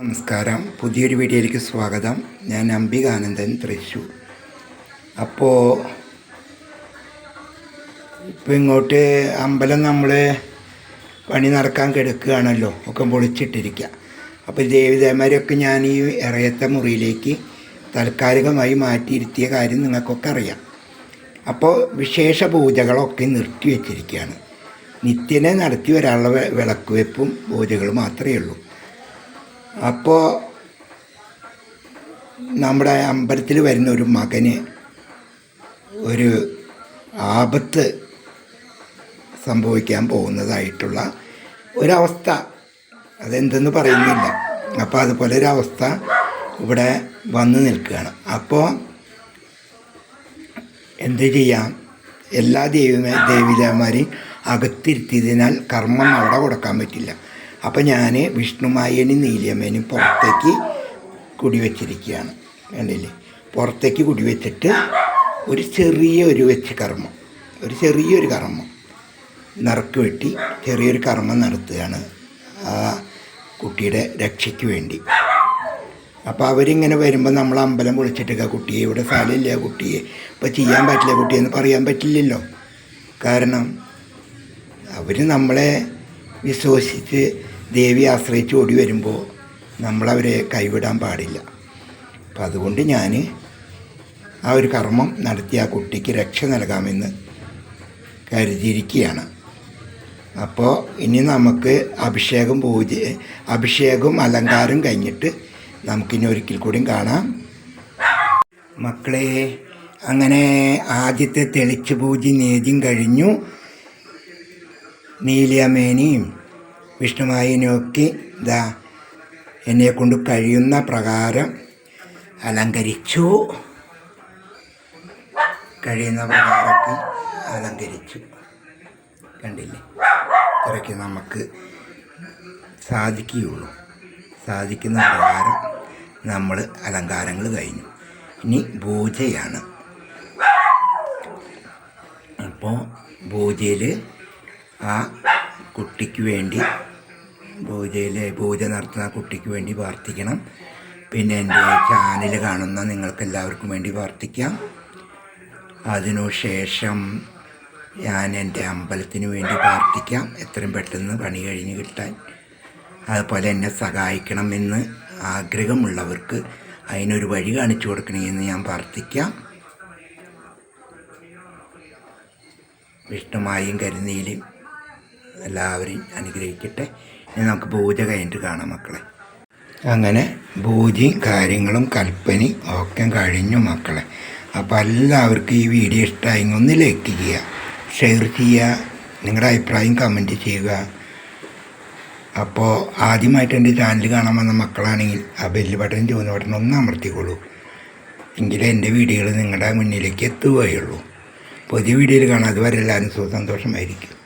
നമസ്കാരം. പുതിയൊരു വീഡിയോയിലേക്ക് സ്വാഗതം. ഞാൻ അംബികാനന്ദൻ തൃശ്ശൂർ. അപ്പോൾ ഇപ്പം ഇങ്ങോട്ട് അമ്പലം നമ്മൾ പണി നടക്കാൻ കിടക്കുകയാണല്ലോ. ഒക്കെ പൊളിച്ചിട്ടിരിക്കുക അപ്പോൾ ദേവിദേവന്മാരെയൊക്കെ ഞാൻ ഈ ഇറയത്തെ മുറിയിലേക്ക് താൽക്കാലികമായി മാറ്റിയിരുത്തിയ കാര്യം നിങ്ങൾക്കൊക്കെ അറിയാം. അപ്പോൾ വിശേഷ പൂജകളൊക്കെ നിർത്തി വച്ചിരിക്കുകയാണ് നിത്യനെ നടത്തി വരാനുള്ള വെ- വിളക്ക് വെപ്പും പൂജകളും മാത്രമേ ഉള്ളൂ. അപ്പോൾ നമ്മുടെ അമ്പലത്തിൽ വരുന്ന ഒരു മകന് ഒരു ആപത്ത് സംഭവിക്കാൻ പോകുന്നതായിട്ടുള്ള ഒരവസ്ഥ. അതെന്തെന്ന് പറയുന്നില്ല. അപ്പോൾ അതുപോലെ ഒരവസ്ഥ ഇവിടെ വന്നു നിൽക്കുകയാണ്. അപ്പോൾ എന്ത് ചെയ്യാം? എല്ലാ ദേവി ദേവിതാമാരെയും അകത്തിരുത്തിയതിനാൽ കർമ്മം അവിടെ കൊടുക്കാൻ പറ്റില്ല. അപ്പം ഞാൻ വിഷ്ണുമായനും നീലിയമ്മേനും പുറത്തേക്ക് കുടിവെച്ചിരിക്കുകയാണ്. കണ്ടില്ലേ? പുറത്തേക്ക് കുടിവെച്ചിട്ട് ഒരു ചെറിയ ഒരു വെച്ച് കർമ്മം. ഒരു ചെറിയൊരു കർമ്മം. നറുക്ക് വെട്ടി ചെറിയൊരു കർമ്മം നടത്തുകയാണ് ആ കുട്ടിയുടെ രക്ഷയ്ക്ക് വേണ്ടി. അപ്പോൾ അവരിങ്ങനെ വരുമ്പോൾ നമ്മൾ അമ്പലം വിളിച്ചിട്ടൊക്കെ കുട്ടിയെ ഇവിടെ സ്ഥലമില്ല കുട്ടിയെ. ഇപ്പോൾ ചെയ്യാൻ പറ്റില്ല കുട്ടിയെന്ന് പറയാൻ പറ്റില്ലല്ലോ. കാരണം അവർ നമ്മളെ വിശ്വസിച്ച് ദേവി ആശ്രയിച്ച് ഓടി വരുമ്പോൾ നമ്മളവരെ കൈവിടാൻ പാടില്ല. അപ്പം അതുകൊണ്ട് ഞാൻ ആ ഒരു കർമ്മം നടത്തി ആ കുട്ടിക്ക് രക്ഷ നൽകാമെന്ന് കരുതിയിരിക്കുകയാണ്. അപ്പോൾ ഇനി നമുക്ക് അഭിഷേകം പൂജ അഭിഷേകവും അലങ്കാരം കഴിഞ്ഞിട്ട് നമുക്കിനി ഒരിക്കൽ കൂടിയും കാണാം. മക്കളെ അങ്ങനെ ആദ്യത്തെ തെളിച്ച് പൂജ നേദ്യം കഴിഞ്ഞു. നീലിയമേനിയും വിഷ്ണുമായനെയൊക്കെ ഇതാ എന്നെ കൊണ്ട് കഴിയുന്ന പ്രകാരം അലങ്കരിച്ചു. കഴിയുന്ന പ്രകാരമൊക്കെ അലങ്കരിച്ചു. കണ്ടില്ലേ? ഇത്രയ്ക്ക് നമുക്ക് സാധിക്കുകയുള്ളൂ. സാധിക്കുന്ന പ്രകാരം നമ്മൾ അലങ്കാരങ്ങൾ കഴിഞ്ഞു. ഇനി പൂജയാണ്. അപ്പോൾ പൂജയിൽ ആ കുട്ടിക്ക് വേണ്ടി പൂജയിൽ പൂജ നടത്തുന്ന കുട്ടിക്ക് വേണ്ടി പ്രാർത്ഥിക്കണം. പിന്നെ എന്റെ ചാനൽ കാണുന്ന നിങ്ങൾക്ക് എല്ലാവർക്കും വേണ്ടി പ്രാർത്ഥിക്കാം. അതിനുശേഷം ഞാൻ എന്റെ അമ്പലത്തിന് വേണ്ടി പ്രാർത്ഥിക്കാം. എത്രയും പെട്ടെന്ന് പണി കഴിഞ്ഞ് കിട്ടാൻ. അതുപോലെ എന്നെ സഹായിക്കണമെന്ന് ആഗ്രഹമുള്ളവർക്ക് അതിനൊരു വഴി കാണിച്ചു കൊടുക്കണമെന്ന് ഞാൻ പ്രാർത്ഥിക്കാം. വിഷ്ണുമായും കരുനീലും എല്ലാവരെയും അനുഗ്രഹിക്കട്ടെ. ഇനി നമുക്ക് പൂജ കഴിഞ്ഞിട്ട് കാണാം മക്കളെ. അങ്ങനെ പൂജയും കാര്യങ്ങളും കൽപ്പനയും ഒക്കെ കഴിഞ്ഞു മക്കളെ. അപ്പോൾ എല്ലാവർക്കും ഈ വീഡിയോ ഇഷ്ടമായെങ്കിൽ ഒന്ന് ലൈക്ക് ചെയ്യുക ഷെയർ ചെയ്യുക നിങ്ങളുടെ അഭിപ്രായം കമന്റ് ചെയ്യുക. അപ്പോൾ ആദ്യമായിട്ട് എന്റെ ചാനൽ കാണാൻ വന്ന മക്കളാണെങ്കിൽ ആ ബെല്ല് ബട്ടൺ ചുവന്ന ബട്ടൺ ഒന്ന് അമർത്തിക്കോളൂ എങ്കിലേ എന്റെ വീഡിയോകൾ നിങ്ങളുടെ മുന്നിലേക്ക് എത്തുകയുള്ളൂ. പുതിയ വീഡിയോയിൽ കാണാം. അതുവരെ എല്ലാവരും സുഖ സന്തോഷമായിരിക്കും.